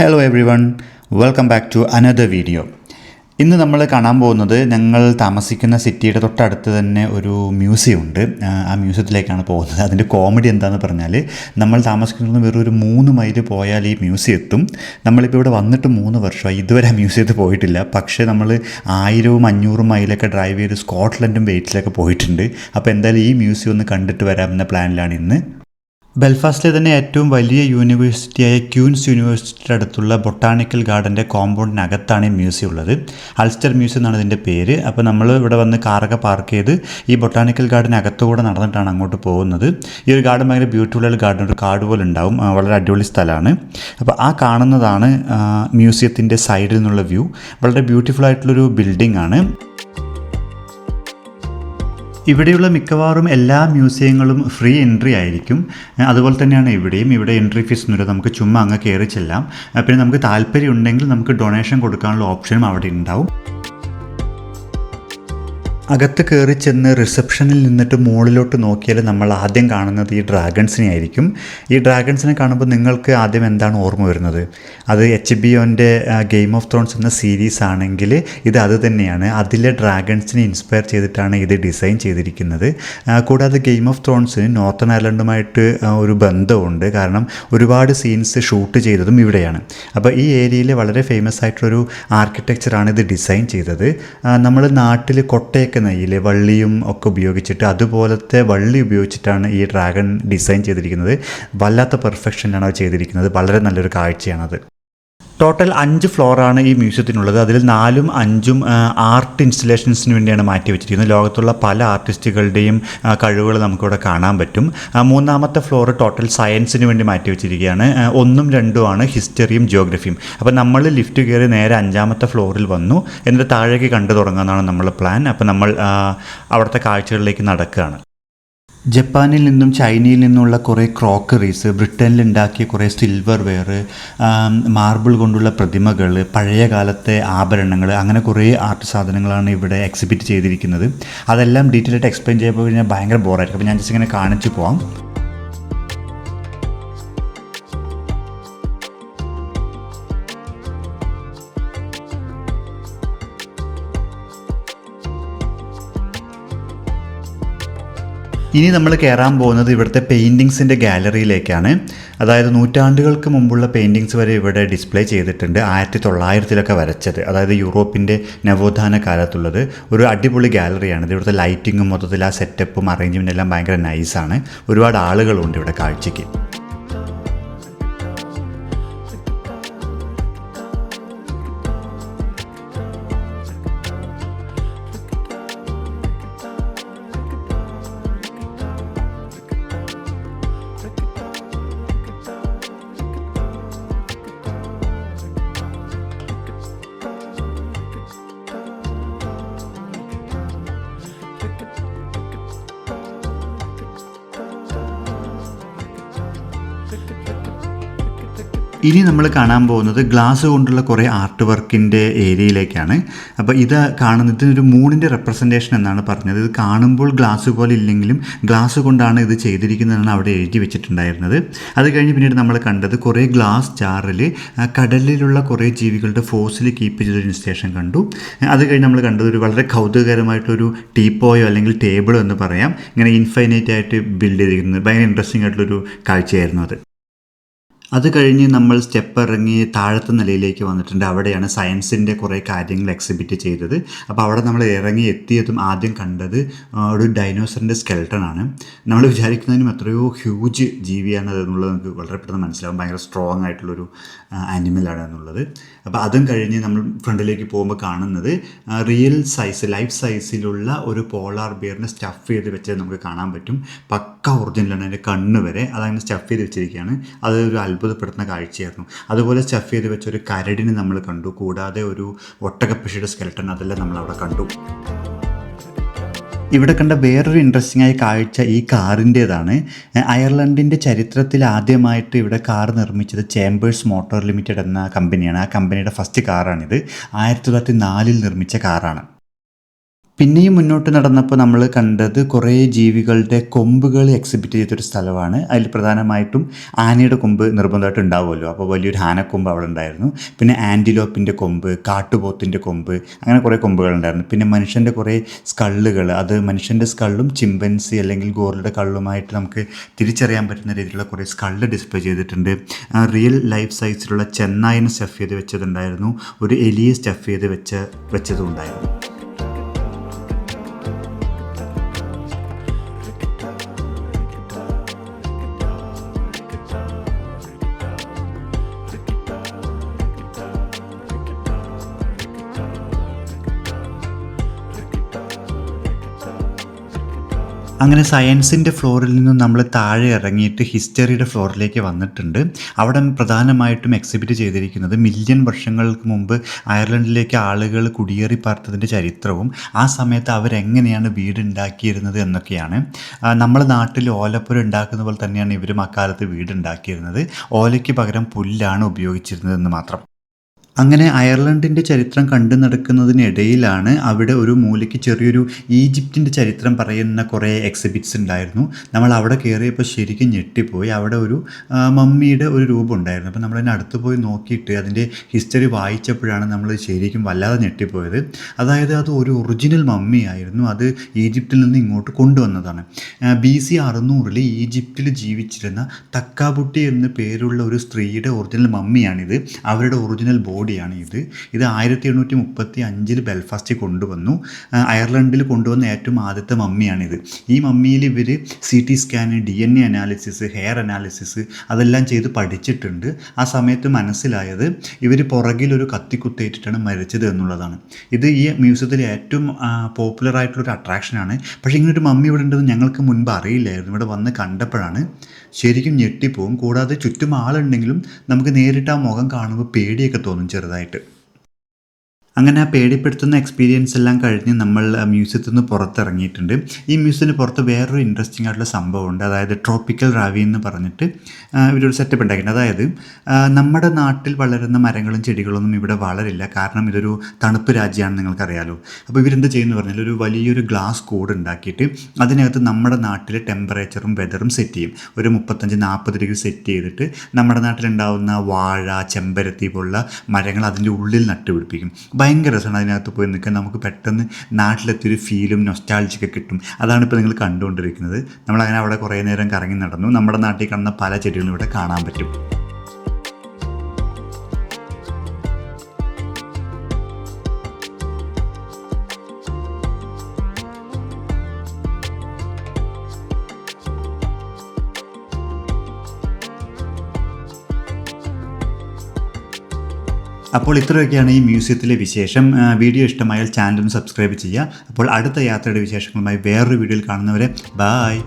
Hello everyone welcome back to another video ഇന്ന് നമ്മൾ കാണാൻ പോകുന്നത് ഞങ്ങൾ താമസിക്കുന്ന സിറ്റിയുടെ തൊട്ടടുത്ത് തന്നെ ഒരു മ്യൂസിയം ഉണ്ട്. ആ, മ്യൂസിയത്തിലേക്കാണ് പോകുന്നത്. അതിന്റെ കോമഡി എന്താണെന്ന് പറഞ്ഞാൽ നമ്മൾ താമസിക്കുന്നത് വെറും ഒരു മൂന്ന് മൈൽ പോയാൽ ഈ മ്യൂസിയം എത്തും. നമ്മളിപ്പോൾ ഇവിടെ വന്നിട്ട് മൂന്ന് വർഷമായി. ഇതുവരെ ആ മ്യൂസിയത്തിൽ പോയിട്ടില്ല. പക്ഷേ നമ്മൾ ആയിരവും അഞ്ഞൂറും മൈലൊക്കെ ഡ്രൈവ് ചെയ്ത് സ്കോട്ട്ലൻഡും വെയിറ്റിലൊക്കെ പോയിട്ടുണ്ട്. അപ്പോൾ എന്തായാലും ഈ മ്യൂസിയം ഒന്ന് കണ്ടിട്ട് വരാമെന്ന പ്ലാനിലാണ് ഇന്ന്. ബെൽഫാസ്റ്റിലെ തന്നെ ഏറ്റവും വലിയ യൂണിവേഴ്സിറ്റിയായ ക്യൂൻസ് യൂണിവേഴ്സിറ്റിയുടെ അടുത്തുള്ള ബൊട്ടാണിക്കൽ ഗാർഡന്റെ കോമ്പൗണ്ടിനകത്താണ് ഈ മ്യൂസിയം ഉള്ളത്. അൾസ്റ്റർ മ്യൂസിയം എന്നാണ് ഇതിന്റെ പേര്. അപ്പോൾ നമ്മൾ ഇവിടെ വന്ന് കാറൊക്കെ പാർക്ക് ചെയ്ത് ഈ ബൊട്ടാണിക്കൽ ഗാർഡനകത്തുകൂടെ നടന്നിട്ടാണ് അങ്ങോട്ട് പോകുന്നത്. ഈ ഒരു ഗാർഡൻ ഭയങ്കര ബ്യൂട്ടിഫുൾ ആയ ഗാർഡൻ. ഒരു കാട് പോലെ ഉണ്ടാവും വളരെ അടിപൊളി സ്ഥലമാണ്. അപ്പോൾ ആ കാണുന്നതാണ് മ്യൂസിയത്തിന്റെ സൈഡിൽ നിന്നുള്ള വ്യൂ. വളരെ ബ്യൂട്ടിഫുൾ ആയിട്ടുള്ളൊരു ബിൽഡിംഗ് ആണ്. ഇവിടെയുള്ള മിക്കവാറും എല്ലാ മ്യൂസിയങ്ങളും ഫ്രീ എൻട്രി ആയിരിക്കും. അതുപോലെ തന്നെയാണ് ഇവിടെയും. ഇവിടെ എൻട്രി ഫീസ് ഒന്നുമില്ല. നമുക്ക് ചുമ്മാ അങ്ങ് കയറി ചെല്ലാം. പിന്നെ നമുക്ക് താല്പര്യം ഉണ്ടെങ്കിൽ നമുക്ക് ഡൊണേഷൻ കൊടുക്കാനുള്ള ഓപ്ഷനും അവിടെ ഉണ്ടാവും. അകത്ത് കയറി ചെന്ന് റിസപ്ഷനിൽ നിന്നിട്ട് മുകളിലോട്ട് നോക്കിയാൽ നമ്മൾ ആദ്യം കാണുന്നത് ഈ ഡ്രാഗൺസിനെ ആയിരിക്കും. ഈ ഡ്രാഗൺസിനെ കാണുമ്പോൾ നിങ്ങൾക്ക് ആദ്യം എന്താണ് ഓർമ്മ വരുന്നത്? അത് എച്ച് ബി ഒന്റെ ഗെയിം ഓഫ് ത്രോൺസ് എന്ന സീരീസ് ആണെങ്കിൽ ഇത് അത് തന്നെയാണ്. അതിലെ ഡ്രാഗൺസിനെ ഇൻസ്പയർ ചെയ്തിട്ടാണ് ഇത് ഡിസൈൻ ചെയ്തിരിക്കുന്നത്. കൂടാതെ ഗെയിം ഓഫ് ത്രോൺസിന് നോർത്തേൺ അയർലൻഡുമായിട്ട് ഒരു ബന്ധമുണ്ട്. കാരണം ഒരുപാട് സീൻസ് ഷൂട്ട് ചെയ്തതും ഇവിടെയാണ്. അപ്പോൾ ഈ ഏരിയയിൽ വളരെ ഫേമസ് ആയിട്ടുള്ളൊരു ആർക്കിടെക്ചറാണ് ഇത് ഡിസൈൻ ചെയ്തത്. നമ്മൾ നാട്ടിൽ കൊട്ടയൊക്കെ നെയ്യില്ലേ വള്ളിയും ഒക്കെ ഉപയോഗിച്ചിട്ട് അതുപോലത്തെ വള്ളി ഉപയോഗിച്ചിട്ടാണ് ഈ ഡ്രാഗൺ ഡിസൈൻ ചെയ്തിരിക്കുന്നത്. വല്ലാത്ത പെർഫെക്ഷനിലാണ് അത് ചെയ്തിരിക്കുന്നത്. വളരെ നല്ലൊരു കാഴ്ചയാണത്. ടോട്ടൽ അഞ്ച് ഫ്ലോറാണ് ഈ മ്യൂസിയത്തിനുള്ളത്. അതിൽ നാലും അഞ്ചും ആർട്ട് ഇൻസ്റ്റലേഷൻസിന് വേണ്ടിയാണ് മാറ്റി വെച്ചിരിക്കുന്നത്. ലോകത്തുള്ള പല ആർട്ടിസ്റ്റുകളുടെയും കഴിവുകൾ നമുക്കിവിടെ കാണാൻ പറ്റും. മൂന്നാമത്തെ ഫ്ലോർ ടോട്ടൽ സയൻസിന് വേണ്ടി മാറ്റി വെച്ചിരിക്കുകയാണ്. ഒന്നും രണ്ടുമാണ് ഹിസ്റ്ററിയും ജിയോഗ്രഫിയും അപ്പോൾ നമ്മൾ ലിഫ്റ്റ് കയറി നേരെ അഞ്ചാമത്തെ ഫ്ലോറിൽ വന്നു. എന്നിട്ട് താഴേക്ക് കണ്ടു തുടങ്ങാമെന്നാണ് നമ്മൾ പ്ലാൻ അപ്പോൾ നമ്മൾ അവിടുത്തെ കാഴ്ചകളിലേക്ക് നടക്കുകയാണ്. ജപ്പാനിൽ നിന്നും ചൈനയിൽ നിന്നുള്ള കുറേ ക്രോക്കറീസ് ബ്രിട്ടനിൽ ഉണ്ടാക്കിയ കുറേ സിൽവർ വെയർ മാർബിൾ കൊണ്ടുള്ള പ്രതിമകൾ പഴയ കാലത്തെ ആഭരണങ്ങൾ അങ്ങനെ കുറേ ആർട്ട് സാധനങ്ങളാണ് ഇവിടെ എക്സിബിറ്റ് ചെയ്തിരിക്കുന്നത്. അതെല്ലാം ഡീറ്റെയിൽ ആയിട്ട് എക്സ്പ്ലെയിൻ ചെയ്യുമ്പോൾ കഴിഞ്ഞാൽ ഭയങ്കര ബോറായിരിക്കും അപ്പോൾ ഞാൻ ജസ്റ്റ് ഇങ്ങനെ കാണിച്ചു പോവാം. ഇനി നമ്മൾ കയറാൻ പോകുന്നത് ഇവിടുത്തെ പെയിന്റിങ്സിന്റെ ഗാലറിയിലേക്കാണ് അതായത് നൂറ്റാണ്ടുകൾക്ക് മുമ്പുള്ള പെയിന്റിങ്സ് വരെ ഇവിടെ ഡിസ്പ്ലേ ചെയ്തിട്ടുണ്ട്. ആയിരത്തി തൊള്ളായിരത്തിലൊക്കെ വരച്ചത്. അതായത് യൂറോപ്പിന്റെ നവോത്ഥാന കാലത്തുള്ളത്. ഒരു അടിപൊളി ഗാലറിയാണ് ഇത് ഇവിടുത്തെ ലൈറ്റിങ്ങും മൊത്തത്തിൽ ആ സെറ്റപ്പും അറേഞ്ച്മെന്റ് എല്ലാം ഭയങ്കര നൈസാണ് ഒരുപാട് ആളുകളുണ്ട് ഇവിടെ കാഴ്ചയ്ക്ക്. ഇനി നമ്മൾ കാണാൻ പോകുന്നത് ഗ്ലാസ് കൊണ്ടുള്ള കുറേ ആർട്ട് വർക്കിന്റെ ഏരിയയിലേക്കാണ്. അപ്പോൾ ഇത് കാണുന്നത് ഒരു മൂണിന്റെ റെപ്രസെന്റേഷൻ എന്നാണ് പറഞ്ഞത്. ഇത് കാണുമ്പോൾ ഗ്ലാസ് പോലെ ഇല്ലെങ്കിലും ഗ്ലാസ് കൊണ്ടാണ് ഇത് ചെയ്തിരിക്കുന്നതെന്നാണ് അവിടെ എഴുതി വെച്ചിട്ടുണ്ടായിരുന്നത്. അത് കഴിഞ്ഞ് പിന്നീട് നമ്മൾ കണ്ടത് കുറേ ഗ്ലാസ് ജാറിൽ കടലിലുള്ള കുറേ ജീവികളുടെ ഫോസിൽ കീപ്പ് ചെയ്തൊരു ഇൻസ്റ്റേഷൻ കണ്ടു. അത് കഴിഞ്ഞ് നമ്മൾ കണ്ടത് ഒരു വളരെ കൗതുകകരമായിട്ടൊരു ടീപ്പോയോ അല്ലെങ്കിൽ ടേബിളോ എന്ന് പറയാം. ഇങ്ങനെ ഇൻഫൈനൈറ്റ് ആയിട്ട് ബിൽഡ് ചെയ്തിരിക്കുന്നത്. ഭയങ്കര ഇൻട്രസ്റ്റിംഗ് ആയിട്ടുള്ളൊരു കാഴ്ചയായിരുന്നു അത്. അത് കഴിഞ്ഞ് നമ്മൾ സ്റ്റെപ്പ് ഇറങ്ങി താഴത്തെ നിലയിലേക്ക് വന്നിട്ടുണ്ട്. അവിടെയാണ് സയൻസിന്റെ കുറേ കാര്യങ്ങൾ എക്സിബിറ്റ് ചെയ്തത്. അപ്പോൾ അവിടെ നമ്മൾ ഇറങ്ങി എത്തിയതും ആദ്യം കണ്ടത് ഒരു ഡൈനോസറിന്റെ സ്കെൽട്ടൺ ആണ്. നമ്മൾ വിചാരിക്കുന്നതിനും എത്രയോ ഹ്യൂജ് ജീവിയാണ് എന്നുള്ളത് നമുക്ക് വളരെ പെട്ടെന്ന് മനസ്സിലാവും. ഭയങ്കര സ്ട്രോങ് ആയിട്ടുള്ളൊരു ആനിമലാണ് എന്നുള്ളത്. അപ്പോൾ അതും കഴിഞ്ഞ് നമ്മൾ ഫ്രണ്ടിലേക്ക് പോകുമ്പോൾ കാണുന്നത് റിയൽ സൈസ് ലൈഫ് സൈസിലുള്ള ഒരു പോളാർ ബിയറിനെ സ്റ്റഫ് ചെയ്ത് വെച്ചത് നമുക്ക് കാണാൻ പറ്റും. പക്ക ഒറിജിനലാണ് അതിന്റെ കണ്ണ് വരെ അതങ്ങനെ സ്റ്റഫ് ചെയ്ത് വെച്ചിരിക്കുകയാണ്. അതൊരു അത്ഭുതപ്പെടുത്തുന്ന കാഴ്ചയായിരുന്നു. അതുപോലെ സ്റ്റഫ് ചെയ്ത് വെച്ച ഒരു കരടിനെ നമ്മൾ കണ്ടു. കൂടാതെ ഒരു ഒട്ടകപ്പക്ഷിയുടെ സ്കെൽട്ടൺ അതെല്ലാം നമ്മൾ അവിടെ കണ്ടു. ഇവിടെ കണ്ട വേറൊരു ഇൻട്രസ്റ്റിംഗ് ആയ കാഴ്ച ഈ കാറിന്റേതാണ്. അയർലൻഡിന്റെ ചരിത്രത്തിൽ ആദ്യമായിട്ട് ഇവിടെ കാർ നിർമ്മിച്ചത് ചേംബേഴ്സ് മോട്ടോർ ലിമിറ്റഡ് എന്ന കമ്പനിയാണ്. ആ കമ്പനിയുടെ ഫസ്റ്റ് കാറാണിത്. ആയിരത്തി തൊള്ളായിരത്തി നാലിൽ നിർമ്മിച്ച കാറാണ്. പിന്നെയും മുന്നോട്ട് നടന്നപ്പോൾ നമ്മൾ കണ്ടത് കുറേ ജീവികളുടെ കൊമ്പുകൾ എക്സിബിറ്റ് ചെയ്തൊരു സ്ഥലമാണ്. അതിൽ പ്രധാനമായിട്ടും ആനയുടെ കൊമ്പ് നിർബന്ധമായിട്ട് ഉണ്ടാവുമല്ലോ. അപ്പോൾ വലിയൊരു ആനക്കൊമ്പ് അവിടെ ഉണ്ടായിരുന്നു. പിന്നെ ആന്റിലോപ്പിന്റെ കൊമ്പ് കാട്ടുപോത്തിന്റെ കൊമ്പ് അങ്ങനെ കുറേ കൊമ്പുകൾ ഉണ്ടായിരുന്നു. പിന്നെ മനുഷ്യന്റെ കുറേ സ്കള്ളുകൾ അത് മനുഷ്യന്റെ സ്കള്ളും ചിമ്പൻസി അല്ലെങ്കിൽ ഗോറിന്റെ കള്ളുമായിട്ട് നമുക്ക് തിരിച്ചറിയാൻ പറ്റുന്ന രീതിയിലുള്ള കുറേ സ്കള്ള് ഡിസ്പ്ലേ ചെയ്തിട്ടുണ്ട്. റിയൽ ലൈഫ് സൈസിലുള്ള ചെന്നായിനെ സ്റ്റഫ് ചെയ്ത് വെച്ചതുണ്ടായിരുന്നു. ഒരു എലിയെ സ്റ്റഫ് ചെയ്ത് വെച്ച വെച്ചതും ഉണ്ടായിരുന്നു. അങ്ങനെ സയൻസിന്റെ ഫ്ലോറിൽ നിന്നും നമ്മൾ താഴെ ഇറങ്ങിയിട്ട് ഹിസ്റ്ററിയുടെ ഫ്ലോറിലേക്ക് വന്നിട്ടുണ്ട്. അവിടെ പ്രധാനമായിട്ടും എക്സിബിറ്റ് ചെയ്തിരിക്കുന്നത് മില്യൺ വർഷങ്ങൾക്ക് മുമ്പ് അയർലൻഡിലേക്ക് ആളുകൾ കുടിയേറി പാർത്തതിന്റെ ചരിത്രവും ആ സമയത്ത് അവരെങ്ങനെയാണ് വീടുണ്ടാക്കിയിരുന്നത് എന്നൊക്കെയാണ്. നമ്മുടെ നാട്ടിൽ ഓലപ്പുര ഉണ്ടാക്കുന്ന പോലെ തന്നെയാണ് ഇവരും അക്കാലത്ത് വീടുണ്ടാക്കിയിരുന്നത്. ഓലയ്ക്ക് പകരം പുല്ലാണ് ഉപയോഗിച്ചിരുന്നതെന്ന് മാത്രം. അങ്ങനെ അയർലൻഡിന്റെ ചരിത്രം കണ്ടു നടക്കുന്നതിനിടയിലാണ് അവിടെ ഒരു മൂലയ്ക്ക് ചെറിയൊരു ഈജിപ്തിന്റെ ചരിത്രം പറയുന്ന കുറേ എക്സിബിറ്റ്സ് ഉണ്ടായിരുന്നു. നമ്മൾ അവിടെ കയറിയപ്പോൾ ശരിക്കും ഞെട്ടിപ്പോയി. അവിടെ ഒരു മമ്മിയുടെ ഒരു രൂപം ഉണ്ടായിരുന്നു. അപ്പോൾ നമ്മളതിന് അടുത്ത് പോയി നോക്കിയിട്ട് അതിന്റെ ഹിസ്റ്ററി വായിച്ചപ്പോഴാണ് നമ്മൾ ശരിക്കും വല്ലാതെ ഞെട്ടിപ്പോയത്. അതായത് അത് ഒരു ഒറിജിനൽ മമ്മിയായിരുന്നു. അത് ഈജിപ്തിൽ നിന്ന് ഇങ്ങോട്ട് കൊണ്ടുവന്നതാണ്. ബി സി അറുന്നൂറിൽ ഈജിപ്തിൽ ജീവിച്ചിരുന്ന തക്കാബുട്ടി എന്ന പേരുള്ള ഒരു സ്ത്രീയുടെ ഒറിജിനൽ മമ്മിയാണിത്. അവരുടെ ഒറിജിനൽ ബോഡിയാണ് ഇത്. ഇത് ആയിരത്തി എണ്ണൂറ്റി മുപ്പത്തി അഞ്ചിൽ ബെൽഫാസ്റ്റിൽ കൊണ്ടുവന്നു അയർലൻഡിൽ കൊണ്ടുവന്ന ഏറ്റവും ആദ്യത്തെ മമ്മിയാണിത്. ഈ മമ്മിയിൽ ഇവർ C T scan D N A analysis hair analysis അതെല്ലാം ചെയ്ത് പഠിച്ചിട്ടുണ്ട്. ആ സമയത്ത് മനസ്സിലായത് ഇവർ പുറകിലൊരു കത്തിക്കുത്തേറ്റിട്ടാണ് മരിച്ചത് എന്നുള്ളതാണ്. ഇത് ഈ മ്യൂസിയത്തിലെ ഏറ്റവും പോപ്പുലർ ആയിട്ടുള്ളൊരു അട്രാക്ഷനാണ് പക്ഷേ ഇങ്ങനൊരു മമ്മി ഇവിടെ ഉണ്ടെന്ന് ഞങ്ങൾക്ക് മുൻപ് അറിയില്ലായിരുന്നു. ഇവിടെ വന്ന് കണ്ടപ്പോഴാണ് ശരിക്കും ഞെട്ടിപ്പോവും. കൂടാതെ ചുറ്റും ആളുണ്ടെങ്കിലും നമുക്ക് നേരിട്ട് ആ മുഖം കാണുമ്പോൾ പേടിയൊക്കെ തോന്നും ചെറുതായിട്ട്. അങ്ങനെ ആ പേടിപ്പെടുത്തുന്ന എക്സ്പീരിയൻസ് എല്ലാം കഴിഞ്ഞ് നമ്മൾ മ്യൂസിയത്തിൽ നിന്ന് പുറത്തിറങ്ങിയിട്ടുണ്ട്. ഈ മ്യൂസിയത്തിന് പുറത്ത് വേറൊരു ഇൻട്രസ്റ്റിംഗ് ആയിട്ടുള്ള സംഭവമുണ്ട്. അതായത് ട്രോപ്പിക്കൽ റാവി എന്ന് പറഞ്ഞിട്ട് ഇവരൊരു സെറ്റപ്പ് ഉണ്ടാക്കിയിട്ടുണ്ട്. അതായത് നമ്മുടെ നാട്ടിൽ വളരുന്ന മരങ്ങളും ചെടികളൊന്നും ഇവിടെ വളരില്ല. കാരണം ഇതൊരു തണുപ്പ് രാജ്യമാണെന്ന് നിങ്ങൾക്കറിയാലോ. അപ്പോൾ ഇവരെന്ത് ചെയ്യുന്നു പറഞ്ഞാൽ ഒരു വലിയൊരു ഗ്ലാസ് കൂട് ഉണ്ടാക്കിയിട്ട് അതിനകത്ത് നമ്മുടെ നാട്ടിലെ ടെമ്പറേച്ചറും വെതറും സെറ്റ് ചെയ്യും. ഒരു മുപ്പത്തഞ്ച് നാൽപ്പത് ഡിഗ്രി സെറ്റ് ചെയ്തിട്ട് നമ്മുടെ നാട്ടിലുണ്ടാവുന്ന വാഴ ചെമ്പരത്തി പോലുള്ള മരങ്ങൾ അതിന്റെ ഉള്ളിൽ നട്ടുപിടിപ്പിക്കും. ഭയങ്കര രസമാണ് അതിനകത്ത് പോയി നിൽക്കാൻ. നമുക്ക് പെട്ടെന്ന് നാട്ടിലെത്തിയൊരു ഫീലും നൊസ്റ്റാൾജിയൊക്കെ കിട്ടും. അതാണ് ഇപ്പോൾ നിങ്ങൾ കണ്ടുകൊണ്ടിരിക്കുന്നത്. നമ്മളങ്ങനെ അവിടെ കുറേ നേരം കറങ്ങി നടന്നു. നമ്മുടെ നാട്ടിൽ കാണുന്ന പല ചെടികളും ഇവിടെ കാണാൻ പറ്റും. അപ്പോൾ ഇത്രയൊക്കെയാണ് ഈ മ്യൂസിയത്തിലെ വിശേഷം. വീഡിയോ ഇഷ്ടമായാൽ ചാനലും സബ്സ്ക്രൈബ് ചെയ്യുക. അപ്പോൾ അടുത്ത യാത്രയുടെ വിശേഷങ്ങളുമായി വേറൊരു വീഡിയോയിൽ കാണുന്നവരെ ബായ്